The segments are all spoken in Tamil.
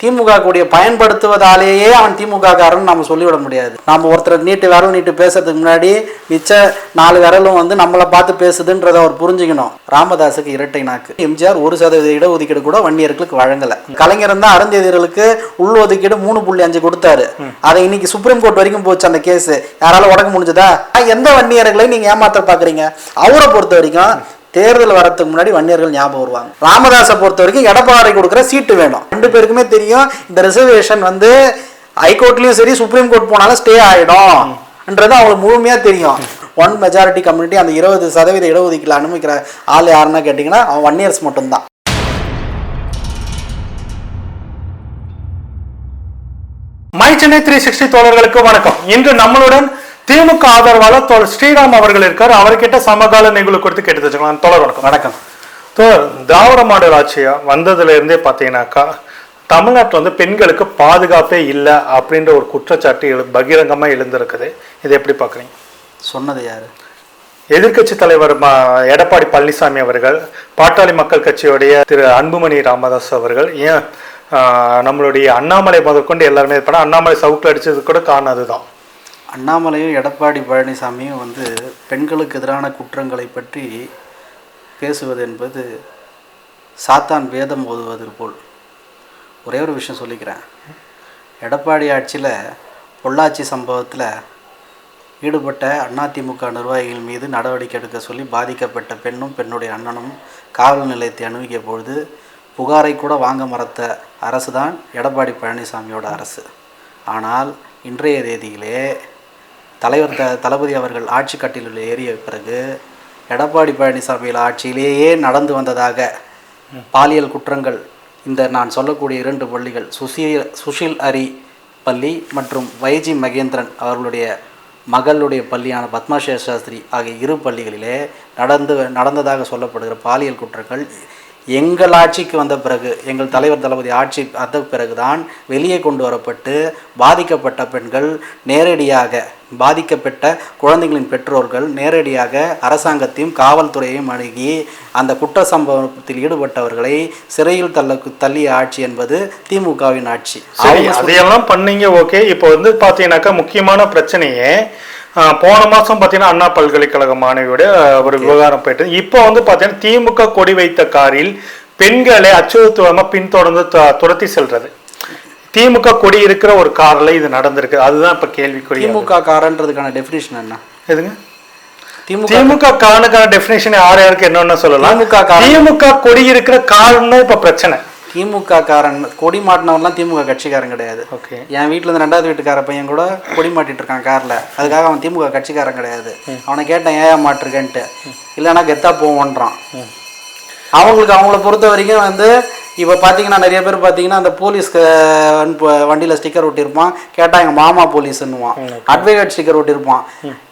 திமுக கூடிய பயன்படுத்துவதாலேயே அவன் திமுகக்காரன் நம்ம சொல்லிவிட முடியாது. நம்ம ஒருத்தர் நீட்டு விரல் நீட்டு பேசுறதுக்கு முன்னாடி மிச்ச நாலு விரலும் வந்து நம்மளை பார்த்து பேசுதுன்றதை அவர் புரிஞ்சுக்கணும். ராமதாஸுக்கு இரட்டை நாக்கு. எம்ஜிஆர் ஒரு சதவீத இடஒதுக்கீடு கூட வன்னியர்களுக்கு வழங்கல. கலைஞர் தான் அருந்ததியர்களுக்கு உள் ஒதுக்கீடு மூணு புள்ளி அஞ்சு கொடுத்தாரு. அதை இன்னைக்கு சுப்ரீம் கோர்ட் வரைக்கும் போச்சு அந்த கேஸ். யாரால உடக்க முடிஞ்சதா? எந்த வன்னியர்களை நீங்க ஏமாத்த பாக்குறீங்க? அவரை பொறுத்த வரைக்கும் தேர்தல் வரதுக்கு முன்னாடி வன்னியர்கள் ஞாபகம் வருவாங்க. ராமதாஸை பொறுத்த வரைக்கும் எடப்பாடி கொடுக்குற சீட்டு வேணும். ரெண்டு பேருக்குமே தெரியும் இந்த ரிசர்வேஷன் வந்து ஹைகோர்ட்லேயும் சரி சுப்ரீம் கோர்ட் போனாலும் ஸ்டே ஆகிடும்ன்றது அவங்களுக்கு முழுமையாக தெரியும். ஒன் மெஜாரிட்டி கம்யூனிட்டி அந்த இருபது சதவீத இடஒதுக்கீடு அனுமதிக்கிற ஆள் யாருன்னா கேட்டிங்கன்னா அவன் ஒன் இயர்ஸ் மட்டும்தான். மை சென்னை த்ரீ சிக்ஸ்டி தோழர்களுக்கு வணக்கம். இன்று நம்மளுடன் திமுக ஆதரவாளர் தோழர் ஸ்ரீராம் அவர்கள் இருக்கார். அவர்கிட்ட சமகால நிகழ்வு குறித்து கேட்டு தெரிஞ்சுக்கலாம். தோழர் வணக்கம். வணக்கம். தோழர் திராவிட மாடல் ஆட்சியா வந்ததுல இருந்தே பாத்தீங்கன்னாக்கா தமிழ்நாட்டில் வந்து பெண்களுக்கு பாதுகாப்பே இல்லை அப்படின்ற ஒரு குற்றச்சாட்டு எழு பகிரங்கமா எழுந்திருக்குது. இதை எப்படி பாக்குறீங்க? சொன்னது யாரு? எதிர்க்கட்சி தலைவர் ம- எடப்பாடி பழனிசாமி அவர்கள் பாட்டாளி மக்கள் கட்சியுடைய திரு அன்புமணி ராமதாஸ் அவர்கள் ஏன் நம்மளுடைய அண்ணாமலை முதற்கொண்டு எல்லாருமே பண்ண அண்ணாமலை சவுக்கில் அடிச்சது கூட காரணம் அதுதான். அண்ணாமலையும் எடப்பாடி பழனிசாமியும் வந்து பெண்களுக்கு எதிரான குற்றங்களை பற்றி பேசுவது என்பது சாத்தான் வேதம் ஓதுவது போல். ஒரே ஒரு விஷயம் சொல்லிக்கிறேன். எடப்பாடி ஆட்சியில் பொள்ளாச்சி சம்பவத்தில் ஈடுபட்ட அதிமுக நிர்வாகிகள் மீது நடவடிக்கை எடுக்க சொல்லி பாதிக்கப்பட்ட பெண்ணும் பெண்ணுடைய அண்ணனும் காவல் நிலையத்தை அணுகிய பொழுது புகாரை கூட வாங்க மறத்த அரசு தான் எடப்பாடி பழனிசாமியோட அரசு. ஆனால் இன்றைய தேதியிலே தலைவர் த தளபதி அவர்கள் ஆட்சி கட்டிலில் ஏறிய பிறகு எடப்பாடி பழனிசாமியில் ஆட்சியிலேயே நடந்து வந்ததாக பாலியல் குற்றங்கள் இந்த நான் சொல்லக்கூடிய இரண்டு பள்ளிகள் சுசீல் சுஷில் அரி பள்ளி மற்றும் வைஜி மகேந்திரன் அவர்களுடைய மகளுடைய பள்ளியான பத்மாஷே சாஸ்திரி ஆகிய இரு பள்ளிகளிலே நடந்து நடந்ததாக சொல்லப்படுகிற பாலியல் குற்றங்கள் எங்கள் ஆட்சிக்கு வந்த பிறகு எங்கள் தலைவர் தளபதி ஆட்சி வந்த பிறகுதான் வெளியே கொண்டு வரப்பட்டு பாதிக்கப்பட்ட பெண்கள் நேரடியாக பாதிக்கப்பட்ட குழந்தைகளின் பெற்றோர்கள் நேரடியாக அரசாங்கத்தையும் காவல்துறையையும் அணுகி அந்த குற்ற சம்பவத்தில் ஈடுபட்டவர்களை சிறையில் தள்ள தள்ளிய ஆட்சி என்பது திமுகவின் ஆட்சி. அதையெல்லாம் பண்ணீங்க ஓகே. இப்போ வந்து பாத்தீங்கன்னாக்கா முக்கியமான பிரச்சனையே போன மாசம் பாத்தீங்கன்னா அண்ணா பல்கலைக்கழக மாணவியோட ஒரு விவகாரம் போயிட்டு இப்போ வந்து பாத்தீங்கன்னா திமுக கொடி வைத்த காரில் பெண்களை அச்சுறுத்துவமா பின்தொடர்ந்து துரத்தி செல்றது. திமுக கொடி இருக்கிற ஒரு கார்ல இது நடந்திருக்கு. அதுதான் இப்ப கேள்விக்குரிய திமுக காரன்றதுக்கான டெஃபினிஷன் என்ன? எதுங்க? திமுக காரனுக்கான டெபினேஷன் யார் யாருக்கு என்னன்னு சொல்லலாம். திமுக. திமுக கொடி இருக்கிற காரணம் இப்ப பிரச்சனை. திமுக காரன் கொடி மாட்டினவன்லாம் திமுக கட்சிக்காரன் கிடையாது. ஓகே. என் வீட்டில் இருந்து ரெண்டாவது வீட்டுக்கார பையன் கூட கொடி மாட்டிட்டு இருக்கான் காரில். அதுக்காக அவன் திமுக கட்சிக்காரன் கிடையாது. அவனை கேட்டேன் ஏன் மாட்டிருக்கேன்ட்டு? இல்லைன்னா கெத்தா போவோன்றான். அவங்களுக்கு அவங்கள பொறுத்த வரைக்கும் வந்து இப்போ பார்த்தீங்கன்னா நிறைய பேர் பார்த்தீங்கன்னா அந்த போலீஸ்க்கு வண்டியில் ஸ்டிக்கர் ஒட்டியிருப்பான் கேட்டால் எங்கள் மாமா போலீஸ்ன்னுவான் அட்வொகேட் ஸ்டிக்கர் ஒட்டியிருப்பான்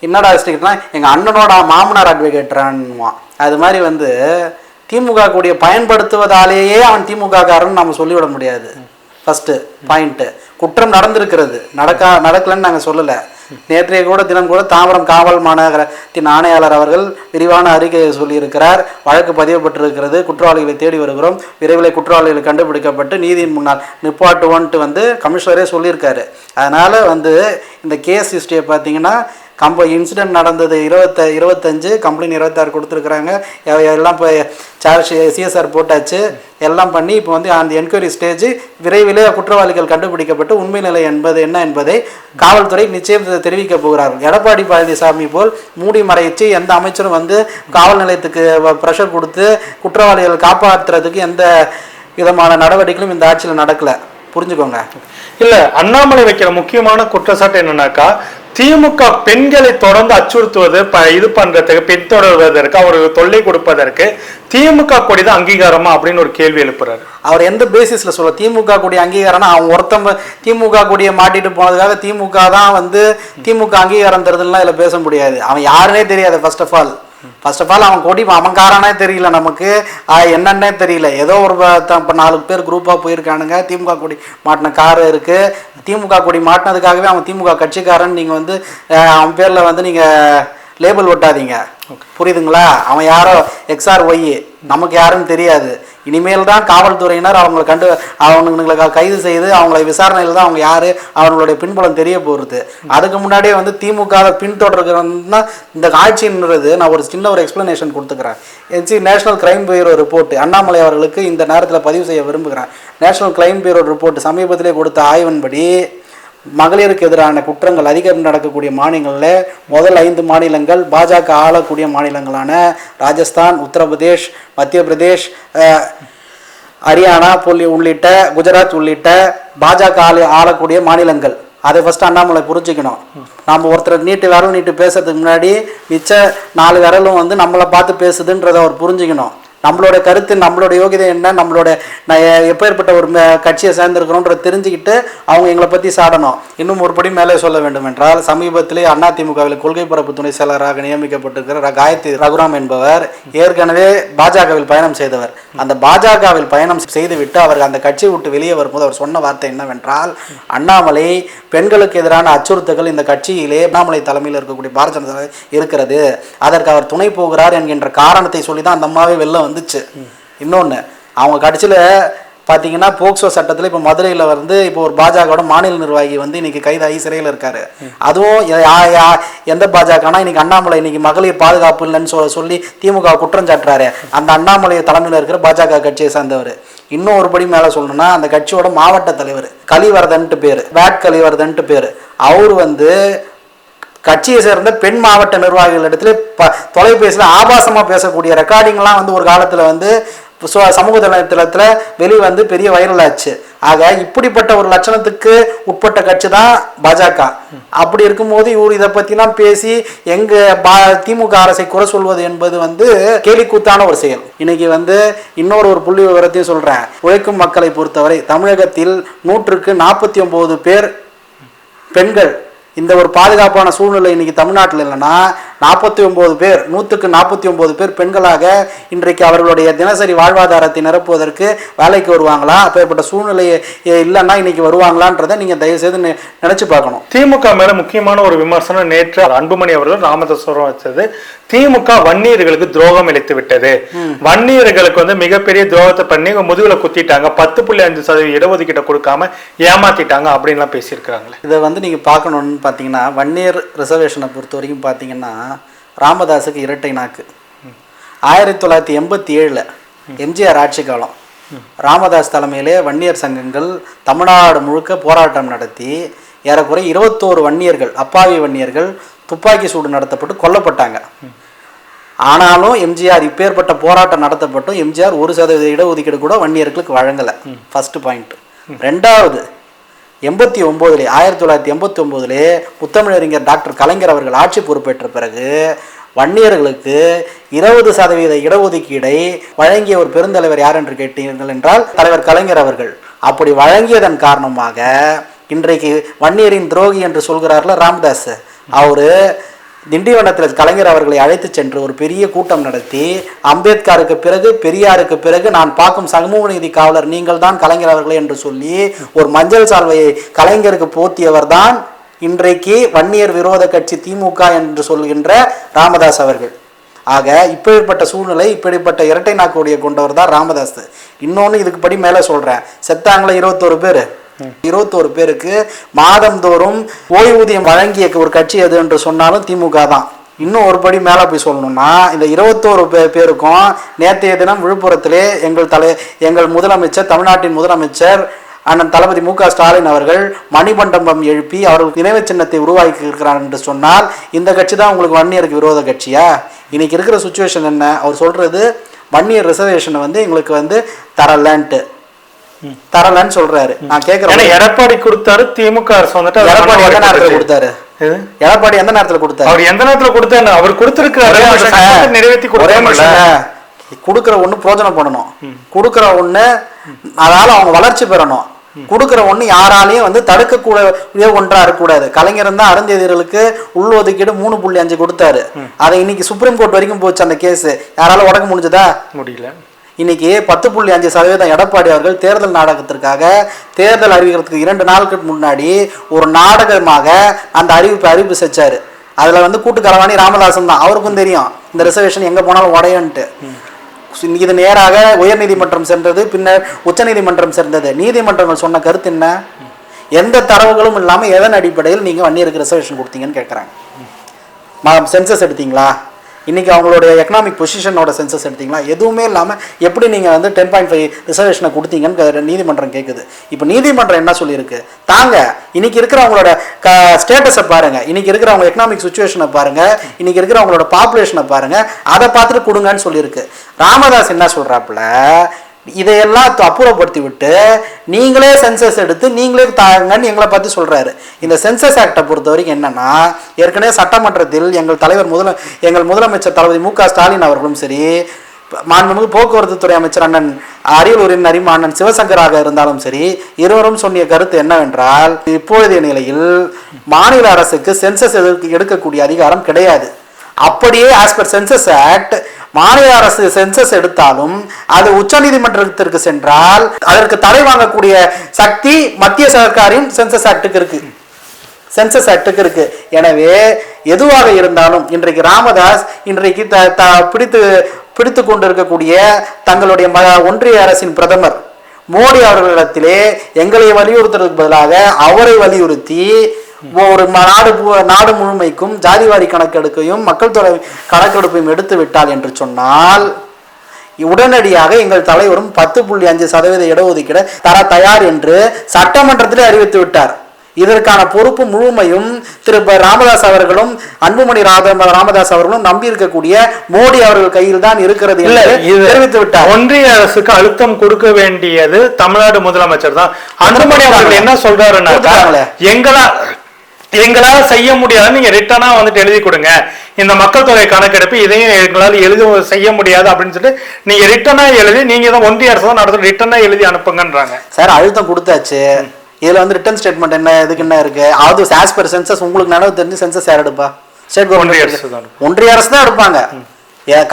என்னடா ஸ்டிக்கர்னா எங்கள் அண்ணனோட மாமனார் அட்வொகேட்ரான்னுவான் அது மாதிரி வந்து திமுக கூடிய பயன்படுத்துவதாலேயே அவன் திமுக காரன் நம்ம சொல்லிவிட முடியாது. ஃபஸ்ட்டு பாயிண்ட்டு குற்றம் நடந்திருக்கிறது. நடக்கா நடக்கலன்னு நாங்கள் சொல்லலை. நேற்றைய கூட தினம் கூட தாம்பரம் காவல் மாநகரத்தின் ஆணையாளர் அவர்கள் விரிவான அறிக்கையை சொல்லியிருக்கிறார். வழக்கு பதிவுபட்டிருக்கிறது குற்றவாளிகளை தேடி வருகிறோம். விரைவில் குற்றவாளிகள் கண்டுபிடிக்கப்பட்டு நீதியின் முன்னால் நிப்பாட்டுவோன்ட்டு வந்து கமிஷனரே சொல்லியிருக்காரு. அதனால் வந்து இந்த கேஸ் ஹிஸ்டரியை பார்த்தீங்கன்னா கம்ப இன்சிடென்ட் நடந்தது இருபத்த இருபத்தஞ்சு கம்ப்ளைண்ட் இருபத்தாறு கொடுத்துருக்குறாங்க. எல்லாம் இப்போ சார்ஜ் சிஎஸ்ஆர் போட்டாச்சு எல்லாம் பண்ணி இப்போ வந்து அந்த என்கொயரி ஸ்டேஜ் விரைவில் குற்றவாளிகள் கண்டுபிடிக்கப்பட்டு உண்மை நிலை என்பது என்ன என்பதை காவல்துறை நிச்சயம் தெரிவிக்க போகிறார்கள். எடப்பாடி பழனிசாமி போல் மூடி மறைச்சு எந்த அமைச்சரும் வந்து காவல் நிலையத்துக்கு ப்ரெஷர் கொடுத்து குற்றவாளிகள் காப்பாற்றுறதுக்கு எந்த விதமான நடவடிக்கைகளும் இந்த ஆட்சியில் நடக்கல. புரிஞ்சுக்கோங்க. இல்லை அண்ணாமலை வைக்கிற முக்கியமான குற்றச்சாட்டு என்னன்னாக்கா திமுக பெண்களை தொடர்ந்து அச்சுறுத்துவது ப- இது பண்றதுக்கு பின்தொடர்வதற்கு அவருக்கு தொல்லை கொடுப்பதற்கு திமுக கொடிதான் அங்கீகாரமா அப்படின்னு ஒரு கேள்வி எழுப்புறாரு. அவர் எந்த பேசிஸ்ல சொல்ல திமுக கூடிய அங்கீகாரம்னா அவன் ஒருத்தன் திமுக கூடிய மாட்டிட்டு போனதுக்காக திமுக தான் வந்து திமுக அங்கீகாரம் தருதுலாம் இதில் பேச முடியாது. அவன் யாருன்னே தெரியாது first of all first of all அவன் கொடி அவன் காரனே தெரியல நமக்கு. என்னன்னே தெரியல. ஏதோ ஒரு இப்போ நாலு பேர் குரூப்பாக போயிருக்கானுங்க. திமுக கொடி மாட்டின கார் இருக்கு. திமுக கொடி மாட்டினதுக்காகவே அவன் திமுக கட்சிக்காரன். நீங்கள் வந்து அவன் பேரில் வந்து நீங்கள் லேபிள் ஒட்டாதீங்க. புரியுதுங்களா? அவன் யாரோ எக்ஸ்ஆர் ஒய் நமக்கு யாருன்னு தெரியாது. இனிமேல் தான் காவல்துறையினர் அவங்களை கண்டு அவங்களுக்கு கைது செய்து அவங்களை விசாரணையில் தான் அவங்க யார் அவங்களுடைய பின்புலம் தெரிய போகிறது அதுக்கு முன்னாடியே வந்து திமுக வை பின்தொடர்கிறதுனா இந்த ஆட்சின்றது நான் ஒரு சின்ன ஒரு எக்ஸ்ப்ளனேஷன் கொடுத்துக்கிறேன். NC national crime bureau report Annamalai அவர்களுக்கு இந்த நேரத்தில் பதிவு செய்ய விரும்புகிறேன். நேஷனல் கிரைம் பியூரோ ரிப்போர்ட் சமீபத்திலே கொடுத்த ஆய்வின்படி மகளிருக்கு எதிரான குற்றங்கள் அதிகம் நடக்கக்கூடிய மாநிலங்களில் முதல் ஐந்து மாநிலங்கள் பாஜக ஆளக்கூடிய மாநிலங்களான ராஜஸ்தான் உத்தரப்பிரதேஷ் மத்திய பிரதேஷ் ஹரியானா புள்ளி உள்ளிட்ட குஜராத் உள்ளிட்ட பாஜக ஆள ஆளக்கூடிய மாநிலங்கள். அதை ஃபஸ்ட்டு அண்ணாமலை புரிஞ்சுக்கணும். நம்ம ஒருத்தர் நீட்டு விரல் நீட்டு பேசுறதுக்கு முன்னாடி மிச்ச நாலு விரலும் வந்து நம்மளை பார்த்து பேசுதுன்றதை அவர் புரிஞ்சுக்கணும். நம்மளோட கருத்து நம்மளோட யோகிதை என்ன நம்மளோட நான் எப்பேற்பட்ட ஒரு கட்சியை சேர்ந்திருக்கிறோன்றத தெரிஞ்சுக்கிட்டு அவங்க எங்களை பற்றி சாடணும். இன்னும் ஒருபடி மேலே சொல்ல வேண்டும் என்றால் சமீபத்திலே அதிமுகவில் கொள்கை பரப்பு துணை செயலராக நியமிக்கப்பட்டிருக்கிற காயத்ரி ரகுராம் என்பவர் ஏற்கனவே பாஜகவில் பயணம் செய்தவர். அந்த பாஜகவில் பயணம் செய்துவிட்டு அவர் அந்த கட்சியை விட்டு வெளியே வரும்போது அவர் சொன்ன வார்த்தை என்னவென்றால் அண்ணாமலை பெண்களுக்கு எதிரான அச்சுறுத்தல்கள் இந்த கட்சியிலே அண்ணாமலை தலைமையில் இருக்கக்கூடிய பாரதிய ஜனதா இருக்கிறது. அதற்கு அவர் துணை போகிறார் என்கின்ற காரணத்தை சொல்லி தான் அந்த அம்மாவே வெளில வந்து வந்துச்சு. இன்னொன்று அவங்க கடைசியில் பார்த்தீங்கன்னா போக்சோ சட்டத்தில் இப்போ மதுரையில் வந்து இப்போ ஒரு பாஜகவோட மாநில நிர்வாகி வந்து இன்னைக்கு கைதாகி சிறையில் இருக்காரு. அதுவும் எந்த பாஜகனா இன்னைக்கு அண்ணாமலை இன்னைக்கு மகளிர் பாதுகாப்பு இல்லைன்னு சொ சொல்லி திமுக குற்றம் சாட்டுறாரு. அந்த அண்ணாமலை தலைமையில் இருக்கிற பாஜக கட்சியை சேர்ந்தவர். இன்னும் ஒரு படி மேலே சொல்லணும்னா அந்த கட்சியோட மாவட்ட தலைவர் கலிவரதன்ட்டு பேர் வேட் கலிவரதன்ட்டு பேர். அவர் வந்து கட்சியை சேர்ந்த பெண் மாவட்ட நிர்வாகிகள் இடத்துல ப தொலைபேசியில் ஆபாசமாக பேசக்கூடிய ரெக்கார்டிங்லாம் வந்து ஒரு காலத்தில் வந்து சோ- சமூக தளத்தில் வெளியே வந்து பெரிய வைரல் ஆச்சு. ஆக இப்படிப்பட்ட ஒரு லட்சணத்துக்கு உட்பட்ட கட்சி தான் பாஜக. அப்படி இருக்கும்போது இவர் இதை பற்றிலாம் பேசி எங்கள் பா திமுக அரசை குறை சொல்வது என்பது வந்து கேலிக்கூத்தான ஒரு செயல். இன்னைக்கு வந்து இன்னொரு ஒரு புள்ளி விவரத்தையும் சொல்கிறேன் உழைக்கும் மக்களை பொறுத்தவரை தமிழகத்தில் நூற்றுக்கு நாற்பத்தி ஒம்பது பேர் பெண்கள். இந்த ஒரு பாதுகாப்பான சூழ்நிலை இன்னைக்கு தமிழ்நாட்டில் இல்லைன்னா நாற்பத்தி ஒன்பது பேர் நூற்றுக்கு நாற்பத்தி ஒன்பது பேர் பெண்களாக இன்றைக்கு அவர்களுடைய தினசரி வாழ்வாதாரத்தை நிரப்புவதற்கு வேலைக்கு வருவாங்களா? அப்பேற்பட்ட சூழ்நிலை இல்லைன்னா இன்னைக்கு வருவாங்களான்றதை நீங்கள் தயவுசெய்து நி- நினைச்சு பார்க்கணும். திமுக மேல முக்கியமான ஒரு விமர்சனம் நேற்று அன்புமணி அவர்கள் ராமதாஸ்வரம் வச்சது. திமுக வன்னியர்களுக்கு துரோகம் இழைத்து விட்டது. வன்னியர்களுக்கு வந்து மிகப்பெரிய துரோகத்தை பண்ணி முதுகுல குத்திட்டாங்க. பத்து புள்ளி அஞ்சு சதவீத இடஒதுக்கீட்டை கொடுக்காம ஏமாத்திட்டாங்க அப்படின்லாம் பேசியிருக்கிறாங்களே. இதை வந்து நீங்கள் பார்க்கணுன்னு பார்த்தீங்கன்னா வன்னியர் ரிசர்வேஷனை பொறுத்த வரைக்கும் பார்த்தீங்கன்னா ராமதாஸுக்கு இரட்டை நாக்கு. ஆயிரத்தி தொள்ளாயிரத்தி எண்பத்தி ஏழில் எம்ஜிஆர் ஆட்சி காலம். ராமதாஸ் தலைமையிலே வன்னியர் சங்கங்கள் தமிழ்நாடு முழுக்க போராட்டம் நடத்தி ஏறக்குறைய இருபத்தோரு வன்னியர்கள் அப்பாவி வன்னியர்கள் துப்பாக்கி சூடு நடத்தப்பட்டு கொல்லப்பட்டாங்க. ஆனாலும் எம்ஜிஆர் இப்பேற்பட்ட போராட்டம் நடத்தப்பட்டும் எம்ஜிஆர் ஒரு சதவீத இடஒதுக்கீடு கூட வன்னியர்களுக்கு வழங்கலை. ஃபர்ஸ்ட் பாயிண்ட் ரெண்டாவது எண்பத்தி ஒம்போதுலே ஆயிரத்தி தொள்ளாயிரத்தி எண்பத்தி ஒம்போதுலே முத்தமிழறிஞர் டாக்டர் கலைஞர் அவர்கள் ஆட்சி பொறுப்பேற்ற பிறகு வன்னியர்களுக்கு இருபது சதவீத இடஒதுக்கீடை வழங்கிய ஒரு பெருந்தலைவர் யார் என்று கேட்டீர்கள் என்றால் தலைவர் கலைஞர் அவர்கள். அப்படி வழங்கியதன் காரணமாக இன்றைக்கு வன்னியரின் துரோகி என்று சொல்கிறார்ல ராம்தாஸ்? அவரு திண்டிவனத்தில் கலைஞர் அவர்களை அழைத்து சென்று ஒரு பெரிய கூட்டம் நடத்தி அம்பேத்கருக்கு பிறகு பெரியாருக்கு பிறகு நான் பார்க்கும் சமூக நீதி காவலர் நீங்கள் தான் கலைஞர் அவர்களே என்று சொல்லி ஒரு மஞ்சள் சால்வையை கலைஞருக்கு போத்தியவர் தான் இன்றைக்கு வன்னியர் விரோத கட்சி திமுக என்று சொல்கின்ற ராமதாஸ் அவர்கள். ஆக இப்படிப்பட்ட சூழ்நிலை இப்படிப்பட்ட இரட்டை நாக்குடைய கொண்டவர் தான் ராமதாஸ். இன்னொன்று இதுக்கு படி மேலே சொல்கிறேன் செத்தாங்களே இருபத்தோரு பேர். இருபத்தோரு பேருக்கு மாதந்தோறும் ஓய்வூதியம் வழங்கிய ஒரு கட்சி எது என்று சொன்னாலும் திமுக தான். இன்னும் ஒரு படி மேலே போய் சொல்லணும்னா இந்த இருபத்தோரு பே பேருக்கும் நேற்றைய தினம் விழுப்புரத்திலே எங்கள் தலை எங்கள் முதலமைச்சர் தமிழ்நாட்டின் முதலமைச்சர் அண்ணன் தளபதி மு க ஸ்டாலின் அவர்கள் மணிமண்டபம் எழுப்பி அவர்கள் நினைவு சின்னத்தை உருவாக்கி இருக்கிறார் என்று சொன்னால் இந்த கட்சி தான் உங்களுக்கு வன்னியருக்கு விரோத கட்சியா? இன்னைக்கு இருக்கிற சுச்சுவேஷன் என்ன? அவர் சொல்கிறது வன்னியர் ரிசர்வேஷனை வந்து எங்களுக்கு வந்து தரலன்ட்டு. தரலன்னு சொல்றாரு. நான் ஏன்னா கேட்கிறேன் எடப்பாடி கொடுத்தாரு திமுக அரசு வந்துட்டு எடப்பாடி எந்த நேரத்துல. கொடுத்தாரு? எடப்பாடி எந்த நேரத்துல கொடுத்தாரு? அவர் எந்த நேரத்துல கொடுத்தாரு அவர். சட்டத்தை நிறைவேற்றி நிமிஷங்க. கொடுக்கிற ஒண்ணு பிரோஜனம் பண்ணணும். கொடுக்கிற ஒண்ணு அதால அவங்க வளர்ச்சி பெறணும். கொடுக்கிற ஒண்ணு யாராலையும் வந்து தடுக்கக்கூடிய ஒன்றா இருக்கக்கூடாது. கலைஞர் தான் அருந்ததியர்களுக்கு உள்ஒதுக்கீடு மூணு புள்ளி அஞ்சு கொடுத்தாரு. அதை இன்னைக்கு சுப்ரீம் கோர்ட் வரைக்கும் போச்சு அந்த கேஸ் யாரால உடக்க முடிஞ்சதா? முடியல. இன்றைக்கி பத்து புள்ளி அஞ்சு சதவீதம் எடப்பாடி அவர்கள் தேர்தல் நாடகத்திற்காக தேர்தல் அறிவிக்கிறதுக்கு இரண்டு நாட்களுக்கு முன்னாடி ஒரு நாடகமாக அந்த அறிவிப்பு அறிவிப்பு செச்சார். அதில் வந்து கூட்டுக்கலவாணி ராமதாசன் தான். அவருக்கும் தெரியும். இந்த ரிசர்வேஷன் எங்கே போனாலும் உடையன்ட்டு இது நேராக உயர்நீதிமன்றம் சென்றது பின்னர் உச்சநீதிமன்றம் சென்றது. நீதிமன்றங்கள் சொன்ன கருத்து என்ன? எந்த தரவுகளும் இல்லாமல் எதன் அடிப்படையில் நீங்கள் வன்னியருக்கு ரிசர்வேஷன் கொடுத்தீங்கன்னு கேட்குறாங்க சென்சஸ் எடுத்தீங்களா? இன்றைக்கி அவங்களுடைய எக்கனாமிக் பொசிஷனோட சென்சஸ் எடுத்தீங்களா? எதுவுமே இல்லாமல் எப்படி நீங்கள் வந்து டென் பாயிண்ட் ஃபைவ் ரிசர்வேஷனை கொடுத்தீங்கன்னு நீதிமன்றம் கேட்குது இப்போ நீதிமன்றம் என்ன சொல்லியிருக்கு? தாங்க இன்னைக்கு இருக்கிறவங்களோட க ஸ்டேட்டஸை பாருங்க. இன்னைக்கு இருக்கிறவங்க எக்கனாமிக் சுச்சுவேஷனை பாருங்க. இன்றைக்கி இருக்கிறவங்களோட பாப்புலேஷனை பாருங்கள் அதை பார்த்துட்டு கொடுங்கன்னு சொல்லியிருக்கு. ராமதாஸ் என்ன சொல்கிறாப்புல இதையெல்லாம் அப்புறப்படுத்தி விட்டு நீங்களே சென்சஸ் எடுத்து நீங்களே தாங்கன்னு எங்களை பார்த்து சொல்கிறாரு இந்த சென்சஸ் ஆக்டை பொறுத்த வரைக்கும் என்னென்னா ஏற்கனவே சட்டமன்றத்தில் எங்கள் தலைவர் முதல எங்கள் முதலமைச்சர் தளபதி மு க ஸ்டாலின் அவர்களும் சரி மாண்புமிகு போக்குவரத்து துறை அமைச்சர் அண்ணன் அரியலூரின் நரிமா அண்ணன் சிவசங்கராக இருந்தாலும் சரி இருவரும் சொன்னிய கருத்து என்னவென்றால் இப்பொழுதைய நிலையில் மாநில அரசுக்கு சென்சஸ் எடுக்கக்கூடிய அதிகாரம் கிடையாது. அப்படியே ஆஸ் பர் சென்சஸ் ஆக்ட் மாநில அரசு சென்சஸ் எடுத்தாலும் அது உச்சநீதிமன்றத்திற்கு சென்றால் அதற்கு தடை வாங்கக்கூடிய சக்தி மத்திய சர்க்காரின் சென்சஸ் ஆக்டுக்கு இருக்கு. சென்சஸ் ஆக்டுக்கு இருக்கு. எனவே எதுவாக இருந்தாலும் இன்றைக்கு ராமதாஸ் இன்றைக்கு த த பிடித்து பிடித்து கொண்டிருக்கக்கூடிய தங்களுடைய ம ஒன்றிய அரசின் பிரதமர் மோடி அவர்களிடத்திலே எங்களை வலியுறுத்துறதுக்கு பதிலாக அவரை வலியுறுத்தி ஒரு நாடு நாடு முழுமைக்கும் ஜாதிவாரி கணக்கெடுக்கையும் மக்கள் தொகை கணக்கெடுப்பையும் எடுத்து விட்டால் என்று சொன்னால் உடனடியாக எங்கள் தலைவரும் பத்து புள்ளி அஞ்சு சதவீத இடஒதுக்கீடு தர தயார் என்று சட்டமன்றத்திலே அறிவித்து விட்டார் இதற்கான பொறுப்பு முழுமையும் திரு. ராமதாஸ் அவர்களும் அன்புமணி ராத ராமதாஸ் அவர்களும் நம்பி இருக்கக்கூடிய மோடி அவர்கள் கையில் தான் இருக்கிறது தெரிவித்து விட்டார் ஒன்றிய அரசுக்கு அழுத்தம் கொடுக்க வேண்டியது தமிழ்நாடு முதலமைச்சர் தான் அன்புமணி அவர்கள் என்ன கொடுத்துட்டாங்களே. எங்களா எங்களால செய்ய முடியாது. நீங்க ரிட்டனா வந்துட்டு எழுதி கொடுங்க. இந்த மக்கள் தொகை கணக்கெடுப்பு இதையும் எங்களால எழுத செய்ய முடியாது அப்படின்னு சொல்லிட்டு நீங்க ரிட்டனா எழுதி நீங்க தான் ஒன்றிய அரசு தான் நடத்த ரிட்டனா எழுதி அனுப்புங்கன்றாங்க. சார் அழுத்தம் கொடுத்தாச்சு. இதுல வந்து ரிட்டர்ன் ஸ்டேட்மெண்ட் என்ன இதுக்கு என்ன இருக்கு? அது ஆஸ் பர் சென்சஸ் உங்களுக்கு நினைவு தெரிஞ்சு சென்சஸ் யார் எடுப்பா? ஸ்டேட் கவர்மெண்ட் ஒன்றிய அரசு தான் எடுப்பாங்க. ஏ-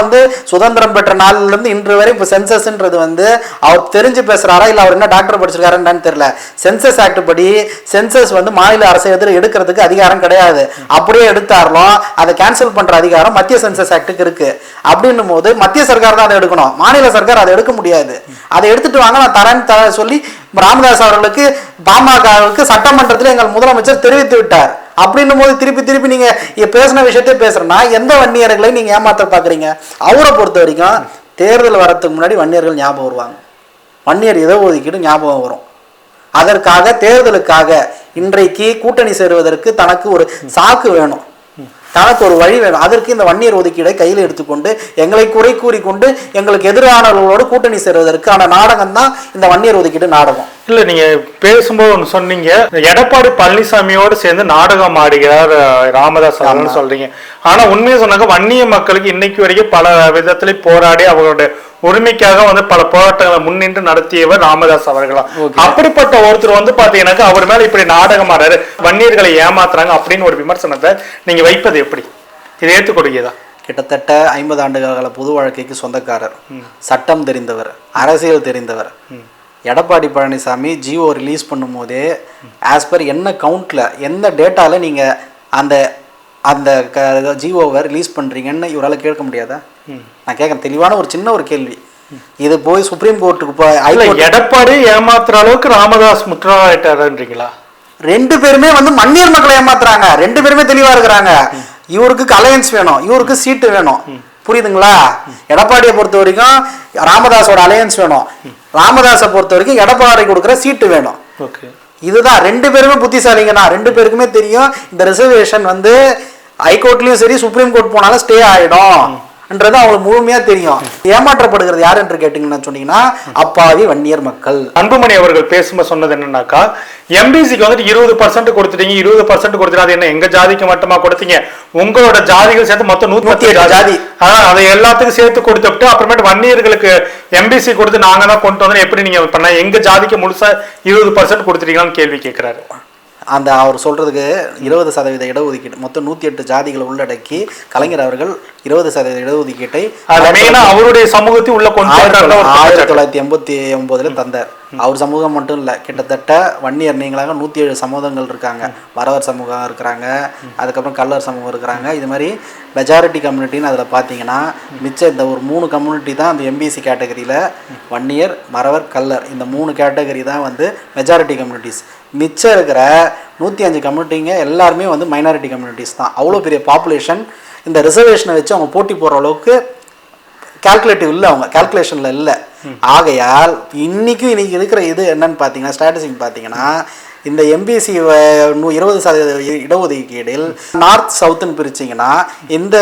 வந்து சுதந்திரம் பெற்ற நாள்லேருந்து இன்று வரை இப்போ சென்சஸ்ன்றது வந்து அவர் தெரிஞ்சு பேசுகிறாரா இல்லை அவர் என்ன டாக்டர் படிச்சிருக்காருன்னு தெரியல. சென்சஸ் ஆக்ட் படி சென்சஸ் வந்து மாநில அரசு எதிர எடுக்கிறதுக்கு அதிகாரம் கிடையாது. அப்படியே எடுத்தாலும் அதை கேன்சல் பண்ணுற அதிகாரம் மத்திய சென்சஸ் ஆக்டுக்கு இருக்குது அப்படின்னும் போது மத்திய சர்க்கார் தான் அதை எடுக்கணும். மாநில சர்க்கார் அதை எடுக்க முடியாது. அதை எடுத்துட்டு வாங்க நான் தரேன்னு தர சொல்லி ராமதாஸ் அவர்களுக்கு பாமகவுக்கு சட்டமன்றத்தில் எங்கள் முதலமைச்சர் தெரிவித்து விட்டார். அப்படின்னும் போது திருப்பி திருப்பி நீங்க பேசின விஷயத்தை பேசுறேன்னா எந்த வன்னியர்களை நீங்க ஏமாத்த பாக்குறீங்க? அவரை பொறுத்த வரைக்கும் தேர்தல் வரத்துக்கு முன்னாடி வன்னியர்கள் ஞாபகம் வருவாங்க. வன்னியர் இட ஒதுக்கீடு ஞாபகம் வரும்? அதற்காக தேர்தலுக்காக இன்றைக்கு கூட்டணி சேருவதற்கு தனக்கு ஒரு சாக்கு வேணும். தனக்கு ஒரு வழி வேணும். அதற்கு இந்த வன்னியர் ஒதுக்கீடை கையில் எடுத்துக்கொண்டு எங்களை குறை கூறிக்கொண்டு எங்களுக்கு எதிரானவர்களோடு கூட்டணி சேருவதற்கான நாடகம் தான் இந்த வன்னியர் ஒதுக்கீடு நாடகம். இல்ல நீங்க பேசும்போது ஒண்ணு சொன்னீங்க. எடப்பாடி பழனிசாமியோடு சேர்ந்து நாடகம் ஆடுகிறார் ராமதாஸ் சொல்றீங்க. ஆனா உண்மையை சொன்னாங்க வன்னிய மக்களுக்கு இன்னைக்கு வரைக்கும் பல விதத்துல போராடி அவங்களோட உரிமைக்காக வந்து பல போராட்டங்களை முன்னின்று நடத்தியவர் ராமதாஸ் அவர்களா. அப்படிப்பட்ட ஒருத்தர் வந்து பாத்தீங்கன்னாக்கா அவர் மேல இப்படி நாடகம் ஆடுறாரு வன்னியர்களை ஏமாத்துறாங்க அப்படின்னு ஒரு விமர்சனத்தை நீங்க வைப்பது எப்படி? இதை ஏத்துக்கொடுக்கியதா கிட்டத்தட்ட ஐம்பது ஆண்டு கால பொது வாழ்க்கைக்கு சொந்தக்காரர் சட்டம் தெரிந்தவர் அரசியல் தெரிந்தவர். எடப்பாடி பழனிசாமி ஜியோ ரிலீஸ் பண்ணும்போதே ஆஸ் பர் என்ன கவுண்ட்ல எந்த டேட்டால நீங்க அந்த அந்த க ஜியோவை ரிலீஸ் பண்றீங்கன்னு இவரால் கேட்க முடியாதா? நான் கேட்கறேன் தெளிவான ஒரு சின்ன ஒரு கேள்வி. இது போய் சுப்ரீம் கோர்ட்டுக்கு போய் எடப்பாடி ஏமாத்துற அளவுக்கு ராமதாஸ் முற்றாயிட்டாருன்றீங்களா ரெண்டு பேருமே வந்து மன்னியர் மக்களை ஏமாத்துறாங்க. ரெண்டு பேருமே தெளிவா இருக்கிறாங்க. இவருக்கு அலையன்ஸ் வேணும். இவருக்கு சீட்டு வேணும். புரியுதுங்களா? எடப்பாடியை பொறுத்த வரைக்கும் ராமதாஸோட அலையன்ஸ் வேணும். ராமதாஸை பொறுத்த வரைக்கும் எடப்பாடி கொடுக்குற சீட்டு வேணும். ஓகே. இதுதான். ரெண்டு பேருமே புத்திசாலிங்கண்ணா ரெண்டு பேருக்குமே தெரியும் இந்த ரிசர்வேஷன் வந்து ஹைகோர்ட்லயும் சரி சுப்ரீம் கோர்ட் போனாலும் ஸ்டே ஆயிடும். ன்றது அவங்களுக்கு முழுமையா தெரியும். ஏமாற்றப்படுகிறது யார் என்று கேட்டீங்கன்னா சொன்னீங்கன்னா அப்பாவி வன்னியர் மக்கள். அன்புமணி அவர்கள் பேசும்போது சொன்னது என்னன்னாக்கா எம்பிசிக்கு வந்துட்டு இருபது பர்சன்ட் கொடுத்துட்டீங்க இருபது பர்சன்ட் கொடுத்துட்டு அது என்ன எங்க ஜாதிக்கு மட்டுமா கொடுத்தீங்க? உங்களோட ஜாதிகள் சேர்த்து மொத்தம் நூத்தி ஜாதி. அதை எல்லாத்துக்கும் சேர்த்து கொடுத்துட்டு அப்புறமேட்டு வன்னியர்களுக்கு எம்பிசி கொடுத்து நாங்க தான் கொண்டு வந்தோம் எப்படி நீங்க பண்ண எங்க ஜாதிக்கு முழுசா இருபது பர்சன்ட் கொடுத்துட்டீங்களான்னு கேள்வி கேட்கிறாரு. அந்த அவர் சொல்றதுக்கு இருபது சதவீத இடஒதுக்கீடு மொத்தம் நூற்றி எட்டு ஜாதிகளை உள்ளடக்கி கலைஞர் அவர்கள் இருபது சதவீத இடஒதுக்கீட்டை அவருடைய சமூகத்தை உள்ள கொண்டு ஆயிரத்தி. தொள்ளாயிரத்தி எண்பத்தி ஒன்பதுல தந்தார் அவர் சமூகம் மட்டும் இல்லை கிட்டத்தட்ட வன்னியர் நீங்களாக நூற்றி ஏழு சமூகங்கள் இருக்காங்க. வரவர் சமூகம் இருக்கிறாங்க அதுக்கப்புறம் கல்லர் சமூகம் இருக்கிறாங்க. இது மாதிரி மெஜாரிட்டி கம்யூனிட்டின்னு அதில் பார்த்தீங்கன்னா மிச்சம் இந்த ஒரு மூணு கம்யூனிட்டி தான் அந்த எம்பிசி கேட்டகரியில் வன்னியர் மறவர் கல்லர் இந்த மூணு கேட்டகரி தான் வந்து மெஜாரிட்டி கம்யூனிட்டிஸ் மிச்சம் இருக்கிற நூற்றி அஞ்சு கம்யூனிட்டிங்க எல்லாருமே வந்து மைனாரிட்டி கம்யூனிட்டிஸ் தான். அவ்வளோ பெரிய பாப்புலேஷன் இந்த ரிசர்வேஷனை வச்சு அவங்க போட்டி போடுற அளவுக்கு கால்குலேட்டிவ் இல்லை அவங்க. கால்குலேஷனில் இல்லை. ஆகையால் இன்னைக்கும் இன்னைக்கு இருக்கிற இது என்னன்னு பார்த்தீங்கன்னா ஸ்ட்ராட்டஜிக் பார்த்தீங்கன்னா இந்த எம்பிசி இருபது சதவீத இடஒதுக்கீடில் நார்த் சவுத்துன்னு பிரிச்சிங்கன்னா இந்த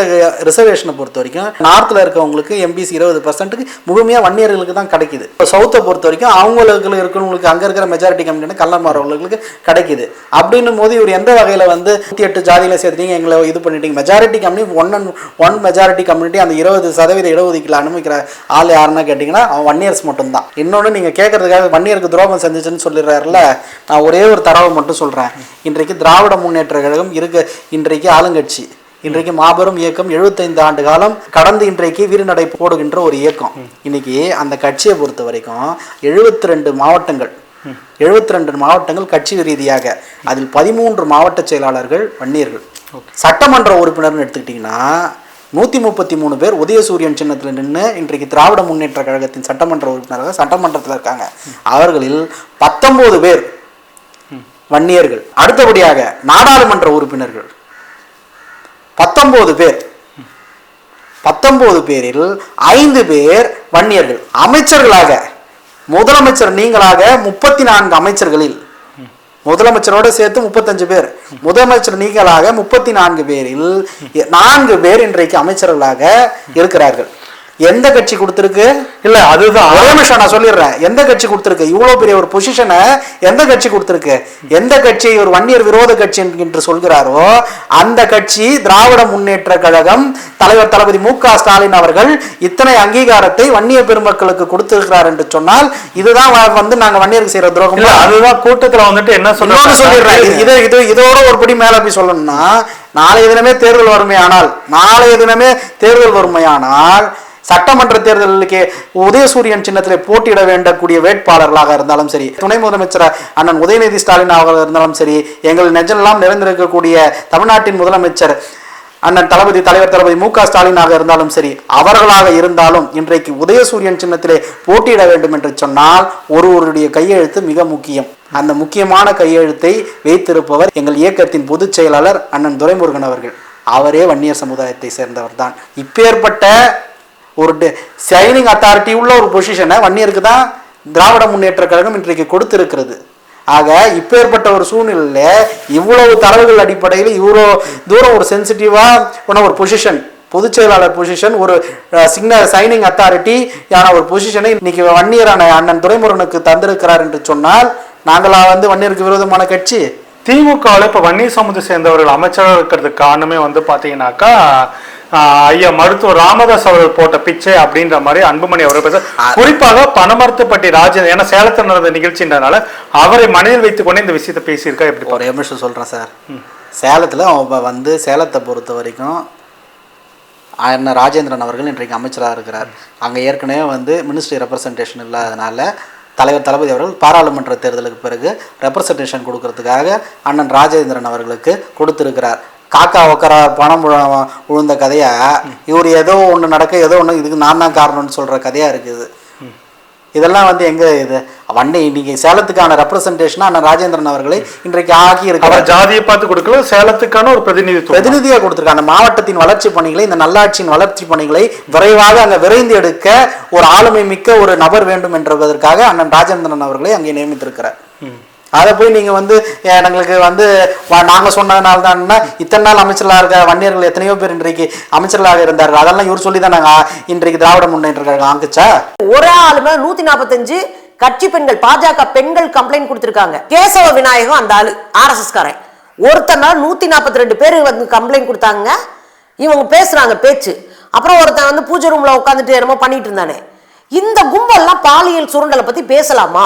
ரிசர்வேஷனை பொறுத்த வரைக்கும் நார்த்தில் இருக்கவங்களுக்கு எம்பிசி இருபது பர்சன்ட்டுக்கு முழுமையாக வன்னியர்களுக்கு தான் கிடைக்குது. இப்போ சவுத்தை பொறுத்த வரைக்கும் அவங்களுக்கு இருக்கிறவங்களுக்கு அங்கே இருக்கிற மெஜாரிட்டி கம்யூனிட்டி கள்ளமாறவங்களுக்கு கிடைக்குது. அப்படின்னும் போது இவர் எந்த வகையில் வந்து நூற்றி எட்டு ஜாதியில் சேர்த்துட்டீங்க எங்களை இது பண்ணிட்டீங்க? Majority community one and one majority community அந்த இருபது சதவீத இடஒதுக்கீட்டில் அனுமதிக்கிற ஆள் யாருன்னா கேட்டிங்கன்னா அவன் ஒன் இயர்ஸ் மட்டும்தான். இன்னொன்று நீங்கள் கேட்கறதுக்காக ஒன் இயருக்கு துரோகம் செஞ்சுச்சுன்னு சொல்லிடுறாருல நான் ஒரே ஒரு தரவை மட்டும் சொல்கிறேன் இன்றைக்கு திராவிட முன்னேற்ற கழகம் இருக்க. இன்றைக்கு ஆளுங்கட்சி. இன்றைக்கு மாபெரும் இயக்கம் 75 ஆண்டு காலம் கடந்து இன்றைக்கு வீறுநடை போடுகின்ற ஒரு இயக்கம். இன்னைக்கு அந்த கட்சியை பொறுத்த வரைக்கும் 72 ரெண்டு மாவட்டங்கள் 72 ரெண்டு மாவட்டங்கள் கட்சி ரீதியாக அதில் பதிமூன்று மாவட்ட செயலாளர்கள் வன்னியர்கள். சட்டமன்ற உறுப்பினர்னு எடுத்துக்கிட்டிங்கன்னா நூற்றி முப்பத்தி மூணு பேர் உதயசூரியன் சின்னத்தில் நின்று இன்றைக்கு திராவிட முன்னேற்ற கழகத்தின் சட்டமன்ற உறுப்பினராக சட்டமன்றத்தில் இருக்காங்க. அவர்களில் பத்தொன்பது பேர் வன்னியர்கள். அடுத்தபடியாக நாடாளுமன்ற உறுப்பினர்கள். பத்தொன்பது பேர். பத்தொன்பது பேரில் ஐந்து பேர் வன்னியர்கள். அமைச்சர்களாக முதலமைச்சர் நீங்களாக முப்பத்தி நான்கு அமைச்சர்களில். முதலமைச்சரோடு சேர்த்து முப்பத்தஞ்சு பேர். முதலமைச்சர் நீங்களாக முப்பத்தி நான்கு பேரில் நான்கு பேர் இன்றைக்கு அமைச்சர்களாக இருக்கிறார்கள். எந்த கட்சி கொடுத்திருக்கு? இல்ல அதுதான். ஒரே நிமிஷம் நான் சொல்லிடுறேன். எந்த கட்சி கொடுத்திருக்கு? இவ்வளவு பெரிய ஒரு பொசிஷனை எந்த கட்சி கொடுத்திருக்கு? எந்த கட்சி ஒரு வன்னியர் விரோத கட்சி என்று சொல்கிறாரோ அந்த கட்சி திராவிட முன்னேற்ற கழகம் தலைவர் தளபதி மு ஸ்டாலின் அவர்கள் இத்தனை அங்கீகாரத்தை வன்னிய பெருமக்களுக்கு கொடுத்திருக்கிறார் என்று சொன்னால் இதுதான் வந்து நாங்க வன்னியருக்கு செய்யற துரோகம். அதுதான் கூட்டத்துல வந்துட்டு என்ன இன்னொன்னு சொல்லிடுறேன். இது இது இதோட ஒரு படி மேல போய் சொல்லணும்னா நாளைய தினமே தேர்தல் வறுமையானால் நாளைய தினமே தேர்தல் வறுமையானால் சட்டமன்ற தேர்தலுக்கு உதயசூரியன் சின்னத்தில் போட்டியிட வேண்டக்கூடிய வேட்பாளர்களாக இருந்தாலும் சரி துணை முதலமைச்சர் அண்ணன் உதயநிதி ஸ்டாலின் அவர்கள் இருந்தாலும் சரி எங்கள் நெஞ்செல்லாம் நிறைந்திருக்கக்கூடிய தமிழ்நாட்டின் முதலமைச்சர் அண்ணன் தளபதி தலைவர் தளபதி மு க ஸ்டாலினாக இருந்தாலும் சரி அவர்களாக இருந்தாலும் இன்றைக்கு உதயசூரியன் சின்னத்திலே போட்டியிட வேண்டும் என்று சொன்னால் ஒருவருடைய கையெழுத்து மிக முக்கியம். அந்த முக்கியமான கையெழுத்தை வைத்திருப்பவர் எங்கள் இயக்கத்தின் பொதுச் செயலாளர் அண்ணன் துரைமுருகன் அவர்கள். அவரே வன்னியர் சமுதாயத்தை சேர்ந்தவர் தான் இப்பேற்பட்ட ஒரு சைனிங் அத்தாரிட்டி உள்ள ஒரு பொசிஷனை வன்னியருக்கு தான் திராவிட முன்னேற்ற கழகம் இன்றைக்கு கொடுத்திருக்கிறது. ஆக இப்போ ஏற்பட்ட ஒரு சூழ்நிலையில் இவ்வளவு தரவுகள் அடிப்படையில் இவ்வளோ தூரம் ஒரு சென்சிட்டிவான ஒரு பொசிஷன் பொதுச் செயலாளர் பொசிஷன் ஒரு சிக்னல் சைனிங் அத்தாரிட்டி யான ஒரு பொசிஷனை இன்னைக்கு வன்னியரான அண்ணன் துரைமுருகனுக்கு தந்திருக்கிறார் என்று சொன்னால் நாங்களா வந்து வன்னியருக்கு விரோதமான கட்சி? திமுகவில் இப்போ வன்னியர் சமூகத்தை சேர்ந்தவர்கள் அமைச்சராக இருக்கிறதுக்கு காரணமே வந்து பார்த்தீங்கன்னாக்கா ஐயா மருத்துவர் ராமதாஸ் அவர்கள் போட்ட பிச்சை அப்படின்ற மாதிரி அன்புமணி அவர்கள் பேச குறிப்பாக பனமரத்துப்பட்டி ராஜேந்திரன் ஏன்னா சேலத்தில் நடந்த நிகழ்ச்சின்றனால அவரை மனதில் வைத்துக்கொண்டு இந்த விஷயத்தை பேசியிருக்கா எப்படி ஒரு நிமிஷம் சொல்கிறேன் சார். சேலத்தில் அவன் வந்து சேலத்தை பொறுத்த வரைக்கும் அண்ணன் ராஜேந்திரன் அவர்கள் இன்றைக்கு அமைச்சராக இருக்கிறார். அங்கே ஏற்கனவே வந்து மினிஸ்ட்ரி ரெப்ரசன்டேஷன் இல்லாதனால தலைவர் தளபதி அவர்கள் பாராளுமன்ற தேர்தலுக்கு பிறகு ரெப்ரசன்டேஷன் கொடுக்கறதுக்காக அண்ணன் ராஜேந்திரன் அவர்களுக்கு கொடுத்திருக்கிறார். காக்கா உக்கரா பணம் விழ- விழுந்த கதையா இவர் ஏதோ ஒன்று நடக்க ஏதோ ஒன்று இதுக்கு நான் தான் காரணம்னு சொல்கிற கதையாக இருக்குது. இதெல்லாம் வந்து எங்க இது? வண்டி இன்னைக்கு சேலத்துக்கான ரெப்ரசன்டேஷனா அண்ணன் ராஜேந்திரன் அவர்களை இன்றைக்கு ஆக்கி இருக்கிறார். அவர் ஜாதியை பார்த்து கொடுக்கல சேலத்துக்கான ஒரு பிரதிநிதித்துவம். பிரதிநிதியாக கொடுத்திருக்காங்க மாவட்டத்தின் வளர்ச்சி பணிகளை இந்த நல்லாட்சியின் வளர்ச்சி பணிகளை விரைவாக அங்க விரைந்து எடுக்க ஒரு ஆளுமை மிக்க ஒரு நபர் வேண்டும் என்பதற்காக அண்ணன் ராஜேந்திரன் அவர்களை அங்கே நியமித்திருக்கிறார். அதை போய் நீங்கள் வந்து எங்களுக்கு வந்து நாங்கள் சொன்னதுனால தான் இத்தனை நாள் அமைச்சர்களாக இருக்க வன்னியர்கள் எத்தனையோ பேர் இன்றைக்கு அமைச்சர்களாக இருந்தார்கள். அதெல்லாம் இவர் சொல்லி தான் நாங்கள் இன்றைக்கு திராவிட முன்னேற்ற கழகம் ஒரு ஆளு நூற்றி நூத்தி நாற்பத்தஞ்சு கட்சி பெண்கள் பாஜக பெண்கள் கம்ப்ளைண்ட் கொடுத்துருக்காங்க. கேசவ விநாயகம் அந்த ஆளு ஆர்எஸ்எஸ் காரன் ஒருத்தர் நூத்தி நாற்பத்தி ரெண்டு பேர் வந்து கம்ப்ளைண்ட் கொடுத்தாங்க. இவங்க பேசுகிறாங்க பேச்சு. அப்புறம் ஒருத்தன் வந்து பூஜை ரூம்ல உட்காந்துட்டு என்னமோ பண்ணிட்டு இருந்தானே. இந்த கும்பல்லாம் பாலியல் சுருண்டலை பத்தி பேசலாமா?